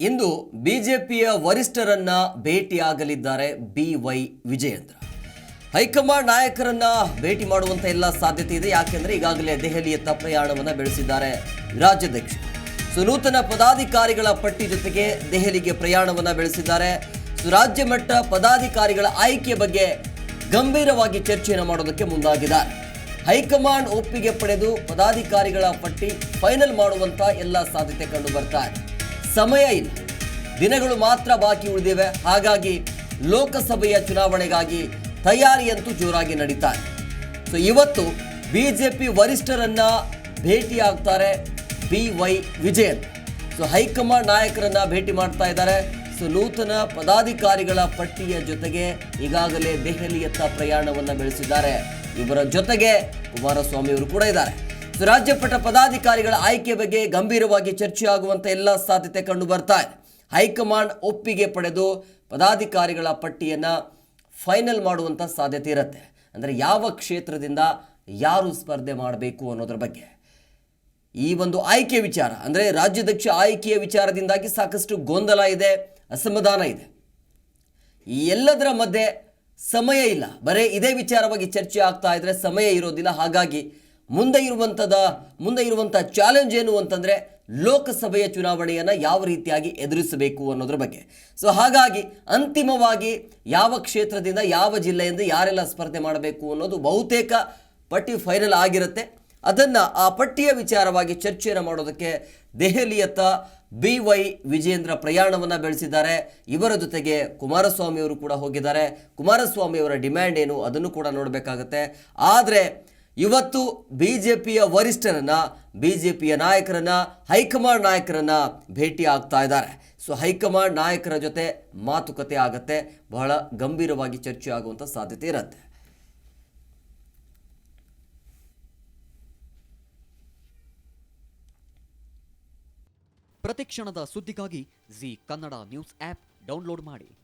ಇಂದು ಬಿಜೆಪಿಯ ವರಿಷ್ಠರನ್ನ ಭೇಟಿಯಾಗಲಿದ್ದಾರೆ B Y Vijayendra. High command ನಾಯಕರನ್ನ ಭೇಟಿ ಮಾಡುವಂತ ಎಲ್ಲ ಸಾಧ್ಯತೆ ಇದೆ. ಯಾಕೆಂದ್ರೆ ಈಗಾಗಲೇ ದೆಹಲಿಯತ್ತ ಪ್ರಯಾಣವನ್ನ ಬೆಳೆಸಿದ್ದಾರೆ ರಾಜ್ಯಾಧ್ಯಕ್ಷ ಸೊ, ನೂತನ ಪದಾಧಿಕಾರಿಗಳ ಪಟ್ಟಿ ಜೊತೆಗೆ ದೆಹಲಿಗೆ ಪ್ರಯಾಣವನ್ನ ಬೆಳೆಸಿದ್ದಾರೆ. ಸೊ, ರಾಜ್ಯ ಮಟ್ಟ ಪದಾಧಿಕಾರಿಗಳ ಆಯ್ಕೆ ಬಗ್ಗೆ ಗಂಭೀರವಾಗಿ ಚರ್ಚೆಯನ್ನು ಮಾಡೋದಕ್ಕೆ ಮುಂದಾಗಿದ್ದಾರೆ. ಹೈಕಮಾಂಡ್ ಒಪ್ಪಿಗೆ ಪಡೆದು ಪದಾಧಿಕಾರಿಗಳ ಪಟ್ಟಿ ಫೈನಲ್ ಮಾಡುವಂತ ಎಲ್ಲ ಸಾಧ್ಯತೆ ಕಂಡು ಬರ್ತಾ ಇದೆ. ಸಮಯ ಇಲ್ಲ. ದಿನಗಳು ಮಾತ್ರ ಬಾಕಿ ಉಳಿದಿವೆ. ಹಾಗಾಗಿ ಲೋಕಸಭೆಯ ಚುನಾವಣೆಗಾಗಿ ತಯಾರಿಯಂತೂ ಜೋರಾಗಿ ನಡೀತಾರೆ. ಸೊ ಇವತ್ತು ಬಿ ಜೆ ಪಿ ವರಿಷ್ಠರನ್ನ ಭೇಟಿಯಾಗ್ತಾರೆ B Y Vijayan. So high command ನಾಯಕರನ್ನ ಭೇಟಿ ಮಾಡ್ತಾ ಇದ್ದಾರೆ. ಸೊ ನೂತನ ಪದಾಧಿಕಾರಿಗಳ ಪಟ್ಟಿಯ ಜೊತೆಗೆ ಈಗಾಗಲೇ ದೆಹಲಿಯತ್ತ ಪ್ರಯಾಣವನ್ನು ಬೆಳೆಸಿದ್ದಾರೆ. ಇವರ ಜೊತೆಗೆ ಕುಮಾರಸ್ವಾಮಿ ಅವರು ಕೂಡ ಇದ್ದಾರೆ. ರಾಜ್ಯಪಟ್ಟ ಪದಾಧಿಕಾರಿಗಳ ಆಯ್ಕೆ ಬಗ್ಗೆ ಗಂಭೀರವಾಗಿ ಚರ್ಚೆ ಆಗುವಂತ ಎಲ್ಲ ಸಾಧ್ಯತೆ ಕಂಡು ಬರ್ತಾ ಇದೆ. ಹೈಕಮಾಂಡ್ ಒಪ್ಪಿಗೆ ಪಡೆದು ಪದಾಧಿಕಾರಿಗಳ ಪಟ್ಟಿಯನ್ನು ಫೈನಲ್ ಮಾಡುವಂತ ಸಾಧ್ಯತೆ ಇರುತ್ತೆ. ಅಂದರೆ ಯಾವ ಕ್ಷೇತ್ರದಿಂದ ಯಾರು ಸ್ಪರ್ಧೆ ಮಾಡಬೇಕು ಅನ್ನೋದ್ರ ಬಗ್ಗೆ. ಈ ಒಂದು ಆಯ್ಕೆ ವಿಚಾರ, ಅಂದರೆ ರಾಜ್ಯಾಧ್ಯಕ್ಷ ಆಯ್ಕೆಯ ವಿಚಾರದಿಂದಾಗಿ ಸಾಕಷ್ಟು ಗೊಂದಲ ಇದೆ, ಅಸಮಾಧಾನ ಇದೆ. ಈ ಎಲ್ಲದರ ಮಧ್ಯೆ ಸಮಯ ಇಲ್ಲ. ಬರೀ ಇದೇ ವಿಚಾರವಾಗಿ ಚರ್ಚೆ ಆಗ್ತಾ ಇದ್ರೆ ಸಮಯ ಇರೋದಿಲ್ಲ. ಹಾಗಾಗಿ ಮುಂದೆ ಇರುವಂಥದ ಮುಂದೆ ಇರುವಂಥ ಚಾಲೆಂಜ್ ಏನು ಅಂತಂದರೆ ಲೋಕಸಭೆಯ ಚುನಾವಣೆಯನ್ನು ಯಾವ ರೀತಿಯಾಗಿ ಎದುರಿಸಬೇಕು ಅನ್ನೋದ್ರ ಬಗ್ಗೆ. ಸೊ ಹಾಗಾಗಿ ಅಂತಿಮವಾಗಿ ಯಾವ ಕ್ಷೇತ್ರದಿಂದ, ಯಾವ ಜಿಲ್ಲೆಯಿಂದ ಯಾರೆಲ್ಲ ಸ್ಪರ್ಧೆ ಮಾಡಬೇಕು ಅನ್ನೋದು ಬಹುತೇಕ ಪಟ್ಟಿ ಫೈನಲ್ ಆಗಿರುತ್ತೆ. ಅದನ್ನು ಆ ಪಟ್ಟಿಯ ವಿಚಾರವಾಗಿ ಚರ್ಚೆಯನ್ನು ಮಾಡೋದಕ್ಕೆ ದೆಹಲಿಯತ್ತ ಬಿ ವೈ ವಿಜೇಂದ್ರ ಪ್ರಯಾಣವನ್ನು ಬೆಳೆಸಿದ್ದಾರೆ. ಇವರ ಜೊತೆಗೆ ಕುಮಾರಸ್ವಾಮಿ ಅವರು ಕೂಡ ಹೋಗಿದ್ದಾರೆ. ಕುಮಾರಸ್ವಾಮಿ ಅವರ ಡಿಮ್ಯಾಂಡ್ ಏನು ಅದನ್ನು ಕೂಡ ನೋಡಬೇಕಾಗತ್ತೆ. ಆದರೆ ಇವತ್ತು ಬಿ ಜೆ ಪಿಯ ವರಿಷ್ಠರನ್ನ ಬಿ ಜೆ ಪಿಯ ನಾಯಕರನ್ನು, ಹೈಕಮಾಂಡ್ ನಾಯಕರನ್ನ ಭೇಟಿ ಆಗ್ತಾ ಇದ್ದಾರೆ. ಸೊ, ಹೈಕಮಾಂಡ್ ನಾಯಕರ ಜೊತೆ ಮಾತುಕತೆ ಆಗತ್ತೆ. ಬಹಳ ಗಂಭೀರವಾಗಿ ಚರ್ಚೆ ಆಗುವಂಥ ಸಾಧ್ಯತೆ ಇರುತ್ತೆ. ಪ್ರತಿಕ್ಷಣದ ಸುದ್ದಿಗಾಗಿ Zee Kannada news app download ಮಾಡಿ.